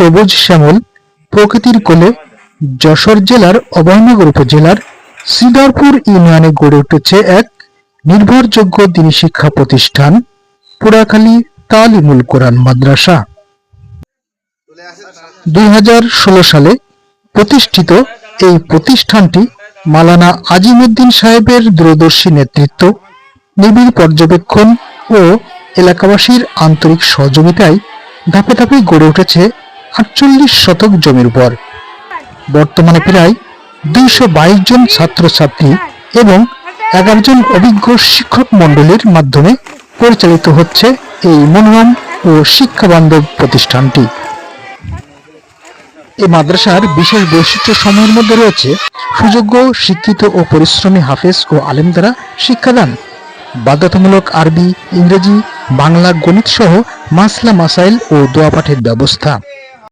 সবুজ শ্যামল প্রকৃতির কোলে যশোর জেলার অভয়নগর উপজেলার শ্রীধরপুর ইউনিয়নে গড়ে উঠেছে এক নির্ভরযোগ্য দিনী শিক্ষা প্রতিষ্ঠান, পুরাখালী তালিমুল কোরআন মাদ্রাসা। দুই হাজার ষোলো সালে প্রতিষ্ঠিত এই প্রতিষ্ঠানটি মালানা আজিমুদ্দিন সাহেবের দূরদর্শী নেতৃত্ব, নিবিড় পর্যবেক্ষণ ও এলাকাবাসীর আন্তরিক সহযোগিতায় ধাপে ধাপে গড়ে উঠেছে আটচল্লিশ শতক জমির উপর। বর্তমানে প্রায় দুইশো বাইশ জন ছাত্রছাত্রী এবং এগারো জন অভিজ্ঞ শিক্ষক মণ্ডলীর মাধ্যমে পরিচালিত হচ্ছে এই মনোরম ও শিক্ষাবান্ধব প্রতিষ্ঠানটি। এই মাদ্রাসার বিশেষ বৈশিষ্ট্য সমূহের মধ্যে রয়েছে সুযোগ্য, শিক্ষিত ও পরিশ্রমী হাফেজ ও আলেম দ্বারা শিক্ষাদান, বাধ্যতামূলক আরবি, ইংরেজি, বাংলা গণিত সহ মাসলা মাসাইল ও দোয়া পাঠের ব্যবস্থা।